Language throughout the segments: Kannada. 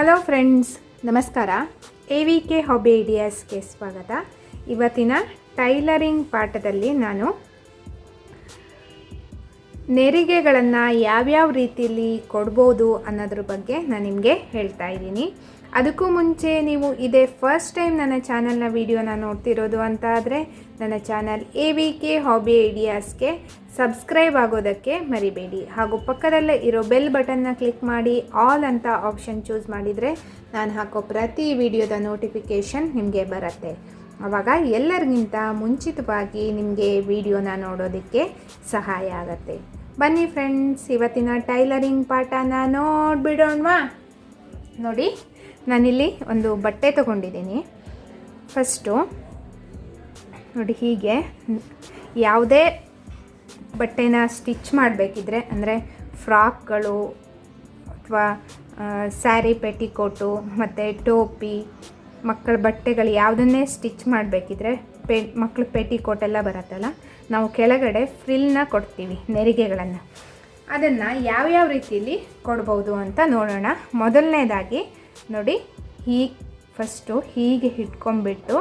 ಹಲೋ ಫ್ರೆಂಡ್ಸ್ ನಮಸ್ಕಾರ. ಎ ವಿ ಕೆ ಹಾಬಿ ಐಡಿಯಾಸ್ಗೆ ಸ್ವಾಗತ. ಇವತ್ತಿನ ಟೈಲರಿಂಗ್ ಪಾಠದಲ್ಲಿ ನಾನು ನೆರಿಗೆಗಳನ್ನು ಯಾವ್ಯಾವ ರೀತಿಯಲ್ಲಿ ಕೊಡ್ಬೋದು ಅನ್ನೋದ್ರ ಬಗ್ಗೆ ನಾನು ನಿಮಗೆ ಹೇಳ್ತಾ ಇದ್ದೀನಿ. ಅದಕ್ಕೂ ಮುಂಚೆ ನೀವು ಇದೇ ಫಸ್ಟ್ ಟೈಮ್ ನನ್ನ ಚಾನಲ್ನ ವೀಡಿಯೋನ ನೋಡ್ತಿರೋದು ಅಂತ ಆದರೆ ನನ್ನ channel A V K hobby ಐಡಿಯಾಸ್ಗೆ subscribe ಆಗೋದಕ್ಕೆ ಮರಿಬೇಡಿ. ಹಾಗೂ ಪಕ್ಕದಲ್ಲೇ ಇರೋ ಬೆಲ್ ಬಟನ್ನ ಕ್ಲಿಕ್ ಮಾಡಿ, ಆಲ್ ಅಂತ ಆಪ್ಷನ್ ಚೂಸ್ ಮಾಡಿದರೆ ನಾನು ಹಾಕೋ ಪ್ರತಿ ವಿಡಿಯೋದ ನೋಟಿಫಿಕೇಷನ್ ನಿಮಗೆ ಬರುತ್ತೆ. ಆವಾಗ ಎಲ್ಲರಿಗಿಂತ ಮುಂಚಿತವಾಗಿ ನಿಮಗೆ ವಿಡಿಯೋನ ನೋಡೋದಕ್ಕೆ ಸಹಾಯ ಆಗುತ್ತೆ. ಬನ್ನಿ ಫ್ರೆಂಡ್ಸ್, ಇವತ್ತಿನ ಟೈಲರಿಂಗ್ ಪಾಠನ ನೋಡಿಬಿಡೋಣವಾ? ನೋಡಿ, ನಾನಿಲ್ಲಿ ಒಂದು ಬಟ್ಟೆ ತೊಗೊಂಡಿದ್ದೀನಿ. ಫಸ್ಟು ನೋಡಿ ಹೀಗೆ. ಯಾವುದೇ ಬಟ್ಟೆನ ಸ್ಟಿಚ್ ಮಾಡಬೇಕಿದ್ರೆ, ಅಂದರೆ ಫ್ರಾಕ್ಗಳು ಅಥವಾ ಸ್ಯಾರಿ ಪೆಟಿಕೋಟು, ಮತ್ತು ಟೋಪಿ, ಮಕ್ಕಳ ಬಟ್ಟೆಗಳು ಯಾವುದನ್ನೇ ಸ್ಟಿಚ್ ಮಾಡಬೇಕಿದ್ರೆ ಪೆ ಮಕ್ಕಳ ಪೆಟಿಕೋಟ್ ಎಲ್ಲ ಬರುತ್ತಲ್ಲ, ನಾವು ಕೆಳಗಡೆ ಫ್ರಿಲ್ನ ಕೊಡ್ತೀವಿ, ನೆರಿಗೆಗಳನ್ನು. ಅದನ್ನು ಯಾವ್ಯಾವ ರೀತಿಯಲ್ಲಿ ಕೊಡ್ಬೋದು ಅಂತ ನೋಡೋಣ. ಮೊದಲನೇದಾಗಿ ನೋಡಿ, ಹೀಗೆ, ಫಸ್ಟು ಹೀಗೆ ಹಿಡ್ಕೊಂಬಿಟ್ಟು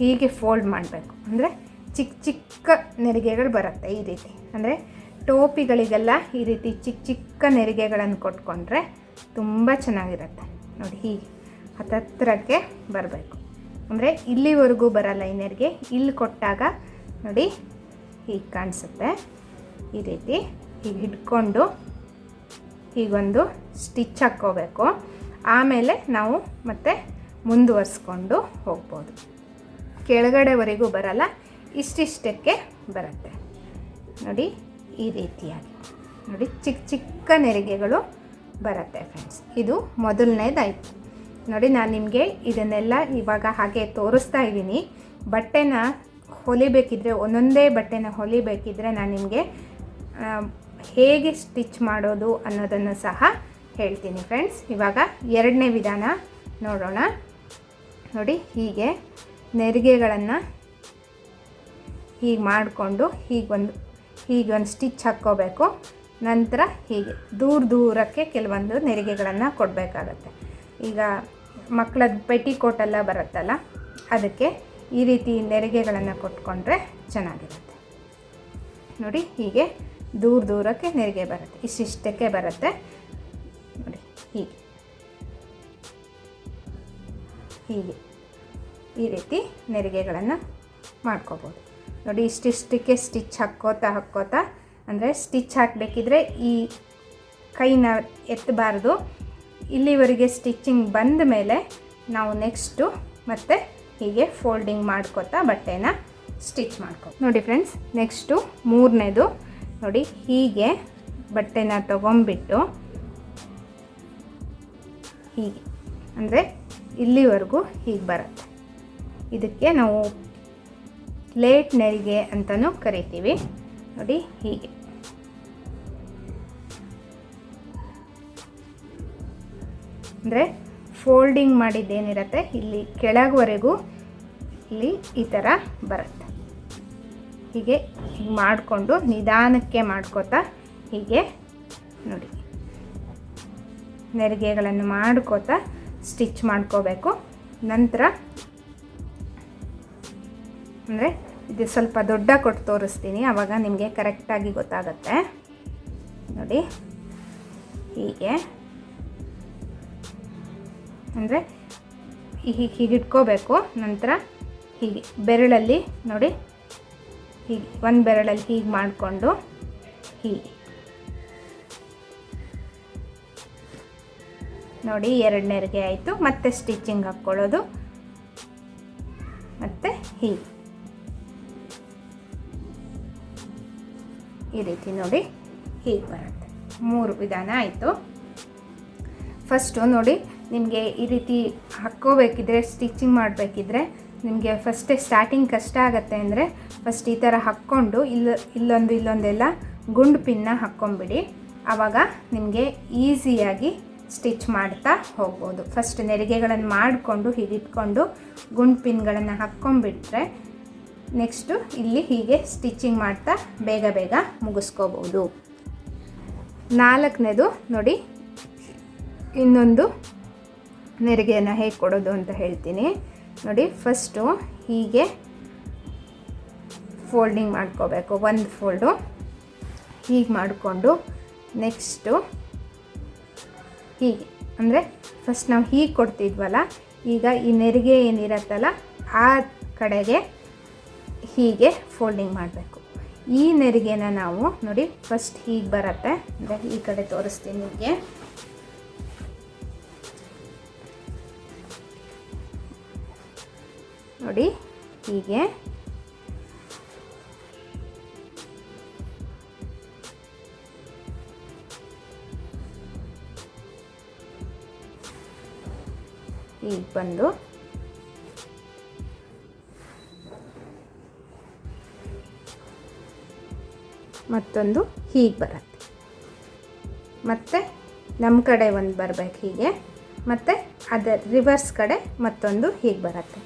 ಹೀಗೆ ಫೋಲ್ಡ್ ಮಾಡಬೇಕು. ಅಂದರೆ ಚಿಕ್ಕ ಚಿಕ್ಕ ನೆರಿಗೆಗಳು ಬರುತ್ತೆ ಈ ರೀತಿ. ಅಂದರೆ ಟೋಪಿಗಳಿಗೆಲ್ಲ ಈ ರೀತಿ ಚಿಕ್ಕ ಚಿಕ್ಕ ನೆರಿಗೆಗಳನ್ನು ಕೊಟ್ಕೊಂಡ್ರೆ ತುಂಬ ಚೆನ್ನಾಗಿರುತ್ತೆ. ನೋಡಿ ಹೀಗೆ ಹತ್ತತ್ರಕ್ಕೆ ಬರಬೇಕು. ಅಂದರೆ ಇಲ್ಲಿವರೆಗೂ ಬರಲ್ಲ ಈ ನೆರಿಗೆ ಇಲ್ಲಿ ಕೊಟ್ಟಾಗ ನೋಡಿ ಹೀಗೆ ಕಾಣಿಸುತ್ತೆ. ಈ ರೀತಿ ಹೀಗೆ ಹಿಡ್ಕೊಂಡು ಹೀಗೊಂದು ಸ್ಟಿಚ್ ಹಾಕ್ಕೋಬೇಕು. ಆಮೇಲೆ ನಾವು ಮತ್ತೆ ಮುಂದುವರಿಸ್ಕೊಂಡು ಹೋಗ್ಬೋದು. ಕೆಳಗಡೆವರೆಗೂ ಬರಲ್ಲ, ಇಷ್ಟಿಷ್ಟಕ್ಕೆ ಬರುತ್ತೆ. ನೋಡಿ, ಈ ರೀತಿಯಾಗಿ. ನೋಡಿ, ಚಿಕ್ಕ ಚಿಕ್ಕ ನೆರಿಗೆಗಳು ಬರುತ್ತೆ ಫ್ರೆಂಡ್ಸ್ ಇದು ಮೊದಲನೇದಾಯಿತು. ನೋಡಿ, ನಾನು ನಿಮಗೆ ಇದನ್ನೆಲ್ಲ ಇವಾಗ ಹಾಗೆ ತೋರಿಸ್ತಾ ಇದ್ದೀನಿ. ಬಟ್ಟೆನ ಹೊಲಿಬೇಕಿದ್ರೆ, ಒಂದೊಂದೇ ಬಟ್ಟೆನ ಹೊಲಿಬೇಕಿದ್ರೆ ನಾನು ನಿಮಗೆ ಹೇಗೆ ಸ್ಟಿಚ್ ಮಾಡೋದು ಅನ್ನೋದನ್ನು ಸಹ ಹೇಳ್ತೀನಿ ಫ್ರೆಂಡ್ಸ್ ಇವಾಗ ಎರಡನೇ ವಿಧಾನ ನೋಡೋಣ. ನೋಡಿ, ಹೀಗೆ. ನೆರಿಗೆಗಳನ್ನು ಹೀಗೆ ಮಾಡಿಕೊಂಡು ಹೀಗೆ ಒಂದು ಹೀಗೆ ಒಂದು ಸ್ಟಿಚ್ ಹಾಕ್ಕೋಬೇಕು. ನಂತರ ಹೀಗೆ ದೂರ ದೂರಕ್ಕೆ ಕೆಲವೊಂದು ನೆರಿಗೆಗಳನ್ನು ಕೊಡಬೇಕಾಗತ್ತೆ. ಈಗ ಮಕ್ಕಳದ್ದು ಪೆಟಿಕೋಟೆಲ್ಲ ಬರುತ್ತಲ್ಲ, ಅದಕ್ಕೆ ಈ ರೀತಿ ನೆರಿಗೆಗಳನ್ನು ಕೊಟ್ಕೊಂಡ್ರೆ ಚೆನ್ನಾಗಿರುತ್ತೆ. ನೋಡಿ, ಹೀಗೆ ದೂರ ದೂರಕ್ಕೆ ನೆರಿಗೆ ಬರುತ್ತೆ, ಇಷ್ಟಿಷ್ಟಕ್ಕೆ ಬರುತ್ತೆ. ನೋಡಿ, ಹೀಗೆ. ಹೀಗೆ. ಈ ರೀತಿ ನೆರಿಗೆಗಳನ್ನು ಮಾಡ್ಕೋಬೋದು. ನೋಡಿ ಇಷ್ಟಿಷ್ಟಕ್ಕೆ ಸ್ಟಿಚ್ ಹಾಕ್ಕೋತಾ ಹಾಕ್ಕೋತಾ, ಅಂದರೆ ಸ್ಟಿಚ್ ಹಾಕಬೇಕಿದ್ರೆ ಈ ಕೈನ ಎತ್ತಬಾರ್ದು. ಇಲ್ಲಿವರೆಗೆ ಸ್ಟಿಚ್ಚಿಂಗ್ ಬಂದ ಮೇಲೆ ನಾವು ನೆಕ್ಸ್ಟು ಮತ್ತೆ ಹೀಗೆ ಫೋಲ್ಡಿಂಗ್ ಮಾಡ್ಕೋತಾ ಬಟ್ಟೆನ ಸ್ಟಿಚ್ ಮಾಡ್ಕೊ ನೋಡಿ ಫ್ರೆಂಡ್ಸ್ ನೆಕ್ಸ್ಟು ಮೂರನೇದು, ನೋಡಿ ಹೀಗೆ ಬಟ್ಟೆನ ತೊಗೊಂಬಿಟ್ಟು ಹೀಗೆ, ಅಂದರೆ ಇಲ್ಲಿವರೆಗೂ ಹೀಗೆ ಬರುತ್ತೆ. ಇದಕ್ಕೆ ನಾವು ಲೇಟ್ ನೆರಿಗೆ ಅಂತಲೂ ಕರಿತೀವಿ. ನೋಡಿ ಹೀಗೆ. ಅಂದರೆ ಫೋಲ್ಡಿಂಗ್ ಮಾಡಿದ್ದೇನಿರತ್ತೆ, ಇಲ್ಲಿ ಕೆಳಗವರೆಗೂ ಇಲ್ಲಿ ಈ ಥರ ಬರುತ್ತೆ. ಹೀಗೆ ಹೀಗೆ ಮಾಡಿಕೊಂಡು ನಿಧಾನಕ್ಕೆ ಮಾಡ್ಕೋತಾ ಹೀಗೆ ನೋಡಿ. ನೆರಿಗೆಗಳನ್ನು ಮಾಡ್ಕೋತಾ ಸ್ಟಿಚ್ ಮಾಡ್ಕೋಬೇಕು. ನಂತರ ಅಂದರೆ ಇದು ಸ್ವಲ್ಪ ದೊಡ್ಡ ಕೊಟ್ಟು ತೋರಿಸ್ತೀನಿ. ಆವಾಗ ನಿಮಗೆ ಕರೆಕ್ಟಾಗಿ ಗೊತ್ತಾಗುತ್ತೆ. ನೋಡಿ, ಹೀಗೆ. ಅಂದರೆ ಹೀಗೆ ಹೀಗೆ ಇಟ್ಕೋಬೇಕು. ನಂತರ ಹೀಗೆ ಬೆರಳಲ್ಲಿ ನೋಡಿ, ಹೀಗೆ ಒಂದು ಬೆರಳಲ್ಲಿ ಹೀಗೆ ಮಾಡಿಕೊಂಡು ಹೀಗೆ. ನೋಡಿ, ಎರಡನೇರಿಗೆ ಆಯಿತು. ಮತ್ತೆ ಸ್ಟಿಚಿಂಗ್ ಹಾಕ್ಕೊಳ್ಳೋದು. ಮತ್ತು ಹೀಗೆ. ಈ ರೀತಿ ನೋಡಿ ಹೀಗೆ ಬರುತ್ತೆ. ಮೂರು ವಿಧಾನ ಆಯಿತು. ಫಸ್ಟು ನೋಡಿ, ನಿಮಗೆ ಈ ರೀತಿ ಹಾಕ್ಕೋಬೇಕಿದ್ರೆ ಸ್ಟಿಚಿಂಗ್ ಮಾಡಬೇಕಿದ್ರೆ ನಿಮಗೆ ಫಸ್ಟೇ ಸ್ಟಾರ್ಟಿಂಗ್ ಕಷ್ಟ ಆಗುತ್ತೆ ಅಂದರೆ ಫಸ್ಟ್ ಈ ಥರ ಹಾಕ್ಕೊಂಡು ಇಲ್ಲ ಇಲ್ಲೊಂದು ಇಲ್ಲೊಂದೆಲ್ಲ ಗುಂಡು ಪಿನ್ನ ಹಾಕ್ಕೊಂಬಿಡಿ ಆವಾಗ ನಿಮಗೆ ಈಸಿಯಾಗಿ ಸ್ಟಿಚ್ ಮಾಡ್ತಾ ಹೋಗ್ಬೋದು. ಫಸ್ಟ್ ನೆರಿಗೆಗಳನ್ನು ಮಾಡಿಕೊಂಡು ಹೀಗಿಟ್ಕೊಂಡು ಗುಂಡು ಪಿನ್ಗಳನ್ನು ಹಾಕ್ಕೊಂಬಿಟ್ರೆ ನೆಕ್ಸ್ಟು ಇಲ್ಲಿ ಹೀಗೆ ಸ್ಟಿಚಿಂಗ್ ಮಾಡ್ತಾ ಬೇಗ ಬೇಗ ಮುಗಿಸ್ಕೋಬೋದು ನಾಲ್ಕನೇದು ನೋಡಿ, ಇನ್ನೊಂದು ನೆರಿಗೆಯನ್ನು ಹೇಗೆ ಕೊಡೋದು ಅಂತ ಹೇಳ್ತೀನಿ. ನೋಡಿ ಫಸ್ಟು ಹೀಗೆ ಫೋಲ್ಡಿಂಗ್ ಮಾಡ್ಕೋಬೇಕು, ಒಂದು ಫೋಲ್ಡು ಹೀಗೆ ಮಾಡಿಕೊಂಡು ನೆಕ್ಸ್ಟು ಹೀಗೆ. ಅಂದರೆ ಫಸ್ಟ್ ನಾವು ಹೀಗೆ ಕೊಡ್ತಿದ್ವಲ್ಲ, ಈಗ ಈ ನೆರಿಗೆ ಏನಿರತ್ತಲ್ಲ, ಆ ಕಡೆಗೆ ಹೀಗೆ ಫೋಲ್ಡಿಂಗ್ ಮಾಡಬೇಕು. ಈ ನೆರಿಗೆನ ನಾವು ನೋಡಿ ಫಸ್ಟ್ ಹೀಗೆ ಬರುತ್ತೆ. ಅಂದರೆ ಈ ಕಡೆ ತೋರಿಸ್ತೀನಿ ನಿಮಗೆ. ನೋಡಿ ಹೀಗೆ. ಈಗ ಬಂದು ಮತ್ತೊಂದು ಹೀಗೆ ಬರುತ್ತೆ. ಮತ್ತು ನಮ್ಮ ಕಡೆ ಒಂದು ಬರಬೇಕು ಹೀಗೆ, ಮತ್ತು ಅದರ ರಿವರ್ಸ್ ಕಡೆ ಮತ್ತೊಂದು ಹೀಗೆ ಬರುತ್ತೆ.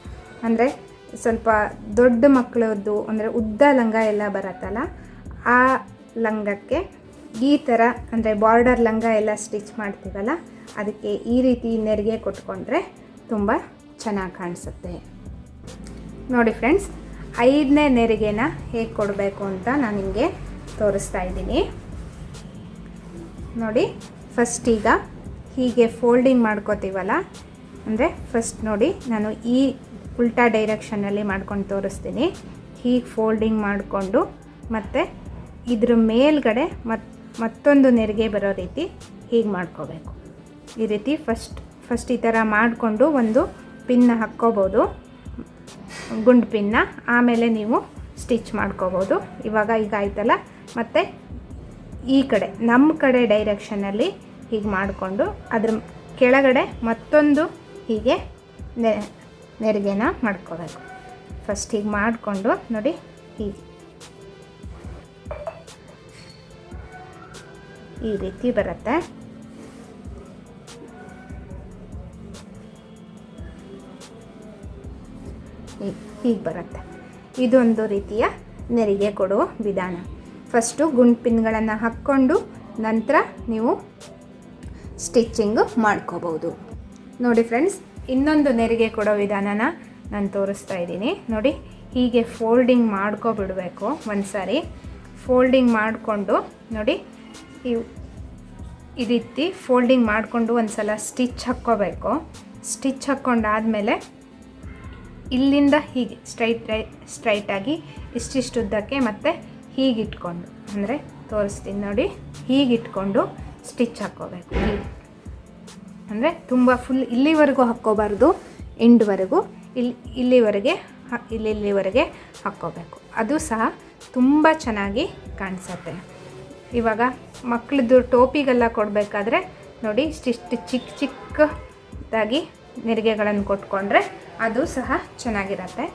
ಅಂದರೆ ಸ್ವಲ್ಪ ದೊಡ್ಡ ಮಕ್ಕಳದ್ದು ಅಂದರೆ ಉದ್ದ ಲಂಗ ಎಲ್ಲ ಬರುತ್ತಲ್ಲ, ಆ ಲಂಗಕ್ಕೆ ಈ ಥರ, ಅಂದರೆ ಬಾರ್ಡರ್ ಲಂಗ ಎಲ್ಲ ಸ್ಟಿಚ್ ಮಾಡ್ತೀವಲ್ಲ, ಅದಕ್ಕೆ ಈ ರೀತಿ ನೆರಿಗೆ ಕೊಟ್ಕೊಂಡ್ರೆ ತುಂಬ ಚೆನ್ನಾಗಿ ಕಾಣಿಸುತ್ತೆ. ನೋಡಿ ಫ್ರೆಂಡ್ಸ್ ಐದನೇ ನೆರಿಗೆನ ಹೇಗೆ ಕೊಡಬೇಕು ಅಂತ ನಾನು ನಿಮಗೆ ತೋರಿಸ್ತಾ ಇದ್ದೀನಿ. ನೋಡಿ ಫಸ್ಟ್ ಈಗ ಹೀಗೆ ಫೋಲ್ಡಿಂಗ್ ಮಾಡ್ಕೋತೀವಲ್ಲ, ಅಂದರೆ ಫಸ್ಟ್ ನೋಡಿ ನಾನು ಈ ಉಲ್ಟಾ ಡೈರೆಕ್ಷನಲ್ಲಿ ಮಾಡ್ಕೊಂಡು ತೋರಿಸ್ತೀನಿ. ಹೀಗೆ ಫೋಲ್ಡಿಂಗ್ ಮಾಡಿಕೊಂಡು ಮತ್ತು ಇದ್ರ ಮೇಲ್ಗಡೆ ಮತ್, ಮತ್ತೊಂದು ನೆರಿಗೆ ಬರೋ ರೀತಿ ಹೀಗೆ ಮಾಡ್ಕೋಬೇಕು. ಈ ರೀತಿ ಫಸ್ಟ್ ಫಸ್ಟ್ ಈ ಥರ ಮಾಡಿಕೊಂಡು ಒಂದು ಪಿನ್ನ ಹಾಕ್ಕೋಬೋದು. ಗುಂಡು ಪಿನ್ನ ಆಮೇಲೆ ನೀವು ಸ್ಟಿಚ್ ಮಾಡ್ಕೋಬೋದು. ಇವಾಗ ಈಗ ಆಯ್ತಲ್ಲ? ಮತ್ತು ಈ ಕಡೆ, ನಮ್ಮ ಕಡೆ ಡೈರೆಕ್ಷನಲ್ಲಿ ಹೀಗೆ ಮಾಡಿಕೊಂಡು ಅದ್ರ ಕೆಳಗಡೆ ಮತ್ತೊಂದು ಹೀಗೆ ನೆ, ನೆರಿಗೆನ ಮಾಡ್ಕೋಬೇಕು. ಫಸ್ಟ್ ಹೀಗೆ ಮಾಡಿಕೊಂಡು ನೋಡಿ ಹೀಗೆ. ಈ ರೀತಿ ಬರುತ್ತೆ. ಹೀಗೆ ಬರುತ್ತೆ. ಇದೊಂದು ರೀತಿಯ ನೆರಿಗೆ ಕೊಡುವ ವಿಧಾನ. ಫಸ್ಟು ಗುಂಡು ಪಿನ್ಗಳನ್ನು ಹಾಕ್ಕೊಂಡು ನಂತರ ನೀವು ಸ್ಟಿಚ್ಚಿಂಗು ಮಾಡ್ಕೋಬೋದು. ನೋಡಿ ಫ್ರೆಂಡ್ಸ್, ಇನ್ನೊಂದು ನೆರಿಗೆ ಕೊಡೋ ವಿಧಾನನ ನಾನು ತೋರಿಸ್ತಾ ಇದ್ದೀನಿ. ನೋಡಿ, ಹೀಗೆ ಫೋಲ್ಡಿಂಗ್ ಮಾಡ್ಕೊಬಿಡಬೇಕು ಒಂದು ಸಾರಿ ಫೋಲ್ಡಿಂಗ್ ಮಾಡಿಕೊಂಡು, ನೋಡಿ, ಈ ರೀತಿ ಫೋಲ್ಡಿಂಗ್ ಮಾಡಿಕೊಂಡು ಒಂದು ಸಲ ಸ್ಟಿಚ್ ಹಾಕ್ಕೋಬೇಕು. ಸ್ಟಿಚ್ ಹಾಕ್ಕೊಂಡಾದಮೇಲೆ ಇಲ್ಲಿಂದ ಹೀಗೆ ಸ್ಟ್ರೈಟ್ ಸ್ಟ್ರೈಟಾಗಿ ಇಷ್ಟಿಷ್ಟು ಉದ್ದಕ್ಕೆ ಮತ್ತು ಹೀಗೆ ಇಟ್ಕೊಂಡು ಅಂದರೆ ತೋರಿಸ್ತೀನಿ ನೋಡಿ, ಹೀಗಿಟ್ಕೊಂಡು ಸ್ಟಿಚ್ ಹಾಕ್ಕೋಬೇಕು. ಅಂದರೆ ತುಂಬ ಫುಲ್ ಇಲ್ಲಿವರೆಗೂ ಹಾಕ್ಕೋಬಾರ್ದು ಎಂಡ್ವರೆಗೂ ಇಲ್ಲಿ ಇಲ್ಲಿವರೆಗೆ ಇಲ್ಲಿ, ಇಲ್ಲಿವರೆಗೆ ಹಾಕ್ಕೋಬೇಕು. ಅದು ಸಹ ತುಂಬ ಚೆನ್ನಾಗಿ ಕಾಣಿಸುತ್ತೆ. ಇವಾಗ ಮಕ್ಕಳದ್ದು ಟೋಪಿಗೆಲ್ಲ ಕೊಡಬೇಕಾದ್ರೆ ನೋಡಿ ಇಷ್ಟಿಷ್ಟು ಚಿಕ್ಕ ಚಿಕ್ಕದಾಗಿ ನೆರಿಗೆಗಳನ್ನು ಕೊಟ್ಕೊಂಡ್ರೆ ಅದು ಸಹ ಚೆನ್ನಾಗಿರತ್ತೆ.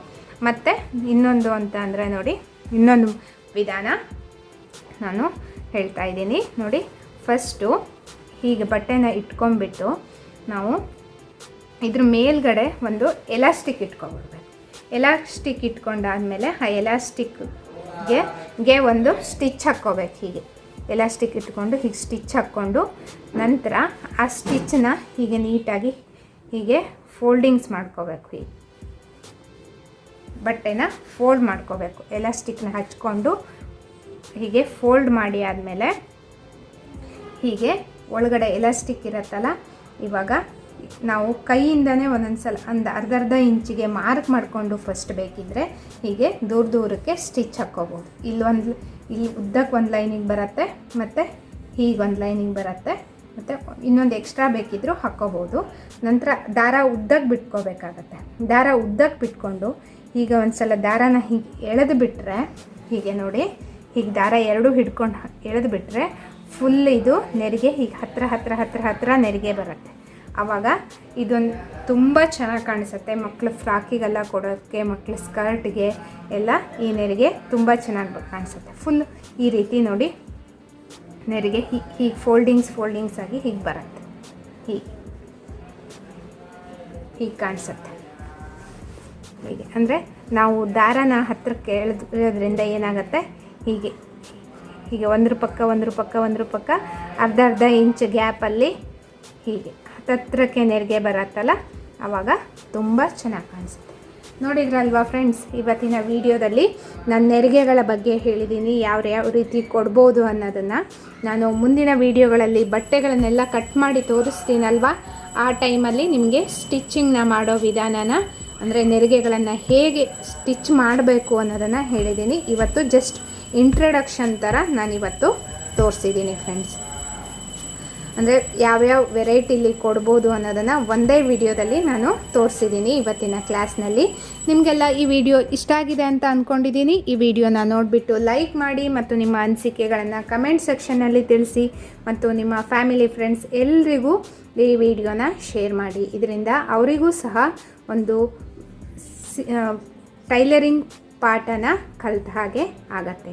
ಮತ್ತು ಇನ್ನೊಂದು ಅಂತ ಅಂದರೆ ನೋಡಿ, ಇನ್ನೊಂದು ವಿಧಾನ ನಾನು ಹೇಳ್ತಾ ಇದ್ದೀನಿ. ನೋಡಿ ಫಸ್ಟು ಹೀಗೆ ಬಟ್ಟೆನ ಇಟ್ಕೊಂಡ್ಬಿಟ್ಟು ನಾವು ಇದ್ರ ಮೇಲ್ಗಡೆ ಒಂದು ಎಲಾಸ್ಟಿಕ್ ಇಟ್ಕೊಂಡ್ಬಿಡ್ಬೇಕು. ಎಲಾಸ್ಟಿಕ್ ಇಟ್ಕೊಂಡಾದಮೇಲೆ ಆ ಎಲಾಸ್ಟಿಕ್ಗೆ ಗೆ ಒಂದು ಸ್ಟಿಚ್ ಹಾಕ್ಕೋಬೇಕು ಹೀಗೆ. ಎಲಾಸ್ಟಿಕ್ ಇಟ್ಕೊಂಡು ಹೀಗೆ ಸ್ಟಿಚ್ ಹಾಕ್ಕೊಂಡು ನಂತರ ಆ ಸ್ಟಿಚ್ನ ಹೀಗೆ ನೀಟಾಗಿ ಹೀಗೆ ಫೋಲ್ಡಿಂಗ್ಸ್ ಮಾಡ್ಕೋಬೇಕು ಹೀಗೆ. ಬಟ್ಟೆನ ಫೋಲ್ಡ್ ಮಾಡ್ಕೋಬೇಕು. ಎಲಾಸ್ಟಿಕ್ನ ಹಚ್ಕೊಂಡು ಹೀಗೆ ಫೋಲ್ಡ್ ಮಾಡಿ ಆದಮೇಲೆ ಹೀಗೆ ಒಳಗಡೆ ಎಲಾಸ್ಟಿಕ್ ಇರುತ್ತಲ್ಲ, ಇವಾಗ ನಾವು ಕೈಯಿಂದನೇ ಒಂದೊಂದು ಸಲ ಒಂದು ಅರ್ಧ ಅರ್ಧ ಇಂಚಿಗೆ ಮಾರ್ಕ್ ಮಾಡಿಕೊಂಡು ಫಸ್ಟ್ ಬೇಕಿದ್ದರೆ ಹೀಗೆ ದೂರ ದೂರಕ್ಕೆ ಸ್ಟಿಚ್ ಹಾಕ್ಕೋಬೋದು. ಇಲ್ಲೊಂದು ಇಲ್ಲಿ ಉದ್ದಕ್ಕೆ ಒಂದು ಲೈನಿಂಗ್ ಬರುತ್ತೆ, ಮತ್ತು ಹೀಗೆ ಒಂದು ಲೈನಿಂಗ್ ಬರುತ್ತೆ, ಮತ್ತು ಇನ್ನೊಂದು ಎಕ್ಸ್ಟ್ರಾ ಬೇಕಿದ್ದರೂ ಹಾಕ್ಕೋಬೋದು. ನಂತರ ದಾರ ಉದ್ದಕ್ಕೆ ಬಿಟ್ಕೋಬೇಕಾಗತ್ತೆ. ದಾರ ಉದ್ದಕ್ಕೆ ಬಿಟ್ಕೊಂಡು ಈಗ ಒಂದು ಸಲ ದಾರಾನ ಹೀಗೆ ಎಳೆದು ಬಿಟ್ಟರೆ ಹೀಗೆ ನೋಡಿ, ಹೀಗೆ ದಾರ ಎರಡೂ ಹಿಡ್ಕೊಂಡು ಎಳೆದು ಬಿಟ್ಟರೆ ಫುಲ್ ಇದು ನೆರಿಗೆ ಹೀಗೆ ಹತ್ತಿರ ಹತ್ತಿರ ಹತ್ತಿರ ಹತ್ತಿರ ನೆರಿಗೆ ಬರುತ್ತೆ. ಆವಾಗ ಇದೊಂದು ತುಂಬ ಚೆನ್ನಾಗಿ ಕಾಣಿಸುತ್ತೆ. ಮಕ್ಕಳು ಫ್ರಾಕಿಗೆಲ್ಲ ಕೊಡೋಕ್ಕೆ ಮಕ್ಕಳ ಸ್ಕರ್ಟ್ಗೆ ಎಲ್ಲ ಈ ನೆರಿಗೆ ತುಂಬ ಚೆನ್ನಾಗಿ ಕಾಣಿಸುತ್ತೆ. ಫುಲ್ ಈ ರೀತಿ ನೋಡಿ ನೆರಿಗೆ ಹೀಗೆ ಹೀಗೆ ಫೋಲ್ಡಿಂಗ್ಸ್ ಫೋಲ್ಡಿಂಗ್ಸ್ ಆಗಿ ಹೀಗೆ ಬರುತ್ತೆ. ಹೀಗೆ ಹೀಗೆ ಕಾಣಿಸುತ್ತೆ. ಹೀಗೆ. ಅಂದರೆ ನಾವು ದಾರನ ಹತ್ತಿರಕ್ಕೆ ಎಳೆದು ಎಳೆಯೋದ್ರಿಂದ ಏನಾಗುತ್ತೆ? ಹೀಗೆ. ಹೀಗೆ ಒಂದ್ರ ಪಕ್ಕ ಒಂದ್ರ ಪಕ್ಕ ಒಂದ್ರ ಪಕ್ಕ ಅರ್ಧ ಅರ್ಧ ಇಂಚ್ ಗ್ಯಾಪಲ್ಲಿ ಹೀಗೆ. ಹತ್ತತ್ರಕ್ಕೆ ನೆರಿಗೆ ಬರತ್ತಲ್ಲ? ಆವಾಗ ತುಂಬ ಚೆನ್ನಾಗಿ ಕಾಣಿಸುತ್ತೆ. ನೋಡಿದ್ರಲ್ವಾ ಫ್ರೆಂಡ್ಸ್ ಇವತ್ತಿನ ವಿಡಿಯೋದಲ್ಲಿ ನಾನು ನೆರಿಗೆಗಳ ಬಗ್ಗೆ ಹೇಳಿದ್ದೀನಿ ಯಾವ ಯಾವ ರೀತಿ ಕೊಡ್ಬೋದು ಅನ್ನೋದನ್ನು. ನಾನು ಮುಂದಿನ ವಿಡಿಯೋಗಳಲ್ಲಿ ಬಟ್ಟೆಗಳನ್ನೆಲ್ಲ ಕಟ್ ಮಾಡಿ ತೋರಿಸ್ತೀನಲ್ವಾ? ಆ ಟೈಮಲ್ಲಿ ನಿಮಗೆ ಸ್ಟಿಚ್ಚಿಂಗ್ನ ಮಾಡೋ ವಿಧಾನನ, ಅಂದರೆ ನೆರಿಗೆಗಳನ್ನು ಹೇಗೆ ಸ್ಟಿಚ್ ಮಾಡಬೇಕು ಅನ್ನೋದನ್ನು ಹೇಳಿದ್ದೀನಿ ಇವತ್ತು ಜಸ್ಟ್ ಇಂಟ್ರಡಕ್ಷನ್ ಥರ ನಾನಿವತ್ತು ತೋರಿಸಿದ್ದೀನಿ ಫ್ರೆಂಡ್ಸ್ ಅಂದರೆ ಯಾವ್ಯಾವ ವೆರೈಟಿಲಿ ಕೊಡ್ಬೋದು ಅನ್ನೋದನ್ನು ಒಂದೇ ವಿಡಿಯೋದಲ್ಲಿ ನಾನು ತೋರಿಸಿದ್ದೀನಿ ಇವತ್ತಿನ ಕ್ಲಾಸ್ನಲ್ಲಿ ನಿಮಗೆಲ್ಲ ಈ ವಿಡಿಯೋ ಇಷ್ಟ ಆಗಿದೆ ಅಂತ ಅಂದ್ಕೊಂಡಿದ್ದೀನಿ ಈ ವಿಡಿಯೋನ ನೋಡಿಬಿಟ್ಟು ಲೈಕ್ ಮಾಡಿ ಮತ್ತು ನಿಮ್ಮ ಅನಿಸಿಕೆಗಳನ್ನು ಕಮೆಂಟ್ ಸೆಕ್ಷನ್ನಲ್ಲಿ ತಿಳಿಸಿ ಮತ್ತು ನಿಮ್ಮ ಫ್ಯಾಮಿಲಿ ಫ್ರೆಂಡ್ಸ್ ಎಲ್ರಿಗೂ ಈ ವಿಡಿಯೋನ ಶೇರ್ ಮಾಡಿ. ಇದರಿಂದ ಅವರಿಗೂ ಸಹ ಒಂದು ಟೈಲರಿಂಗ್ ಪಾಠನ ಕಲಿತ ಹಾಗೆ ಆಗತ್ತೆ.